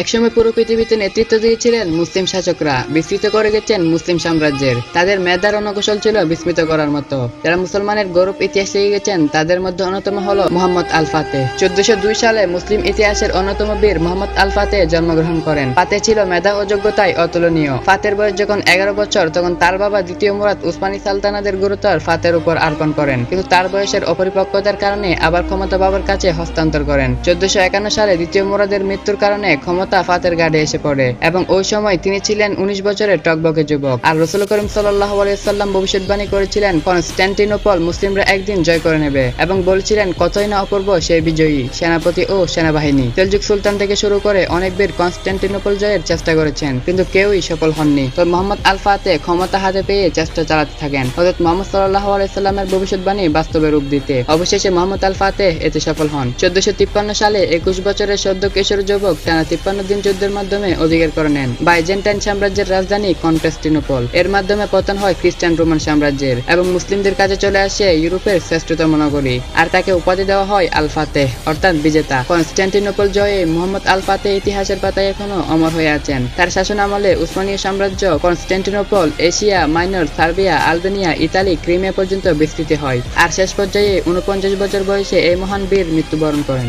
একসময় পুরো পৃথিবীতে নেতৃত্ব দিয়েছিলেন মুসলিম শাসকরা, বিস্তৃত করে গেছেন মুসলিম সাম্রাজ্যের। তাদের মেধার অনকৌশল ছিল বিস্মিত করার মতো। যারা মুসলমানের গৌরব ইতিহাস লিখে গেছেন, তাদের মধ্যে অন্যতম হল মোহাম্মদ আল ফাতে। চোদ্দশো দুই সালে মুসলিম ইতিহাসের অন্যতম বীর মোহাম্মদ আল ফাতে জন্মগ্রহণ করেন। ফাতে ছিল মেধা ও যোগ্যতায় অতুলনীয়। ফাতের বয়স যখন এগারো বছর, তখন তার বাবা দ্বিতীয় মুরাদ উসমানী সালতানাদের গুরুতর ফাতের উপর অর্পণ করেন। কিন্তু তার বয়সের অপরিপক্কতার কারণে আবার ক্ষমতা বাবার কাছে হস্তান্তর করেন। চোদ্দশো সালে দ্বিতীয় মুরাদের মৃত্যুর কারণে ক্ষমতা ফাতের গাড়ে এসে পড়ে এবং ওই সময় তিনি ছিলেন উনিশ বছরের টকবকে যুবক। আর রসুল করিম আলাইসাল্লাম ভবিষ্যৎবাণী করেছিলেন কনস্ট্যান্টিনোপল মুসলিমরা একদিন জয় করে নেবে এবং বলছিলেন, কতই না অপূর্ব সেই বিজয়ী সেনাপতি ও সেনাবাহিনী। সেলজুক সুলতান থেকে শুরু করে অনেক বীর কনস্ট্যান্টিনোপল জয়ের চেষ্টা করেছেন, কিন্তু কেউই সফল হননি। তো মোহাম্মদ আল ফাতে ক্ষমতা হাতে পেয়ে চেষ্টা চালাতে থাকেন। হজরত মোহাম্মদ সাল্লাহ আলাইসাল্লামের ভবিষ্যৎবাণী বাস্তবে রূপ দিতে। অবশেষে মোহাম্মদ আল ফাতে এতে সফল হন। চোদ্দশো সালে একুশ বছরের সদ্য কিশোর যুবক টানা দিন যুদ্ধের মাধ্যমে অধিকার করে নেন। বাইজেন্টাইন সাম্রাজ্যের রাজধানী কনটেস্টিনোপল। এর মাধ্যমে পতন হয় খ্রিস্টান রোমান সাম্রাজ্যের এবং মুসলিমদের কাছে চলে আসে ইউরোপের শ্রেষ্ঠতম নগরী। আর তাকে উপাধি দেওয়া হয় আল ফাতেহ অর্থাৎ বিজেতা। কনস্ট্যান্টিনোপল জয়ে মোহাম্মদ আল ফাতে ইতিহাসের পাতায় এখনও অমর হয়ে আছেন। তার শাসন আমলে উসমানীয় সাম্রাজ্য Constantinople Asia Minor, Serbia, Albania, Italy Crimea পর্যন্ত বিস্তৃত হয়। আর শেষ পর্যায়ে উনপঞ্চাশ বছর বয়সে এই মহান বীর মৃত্যুবরণ করেন।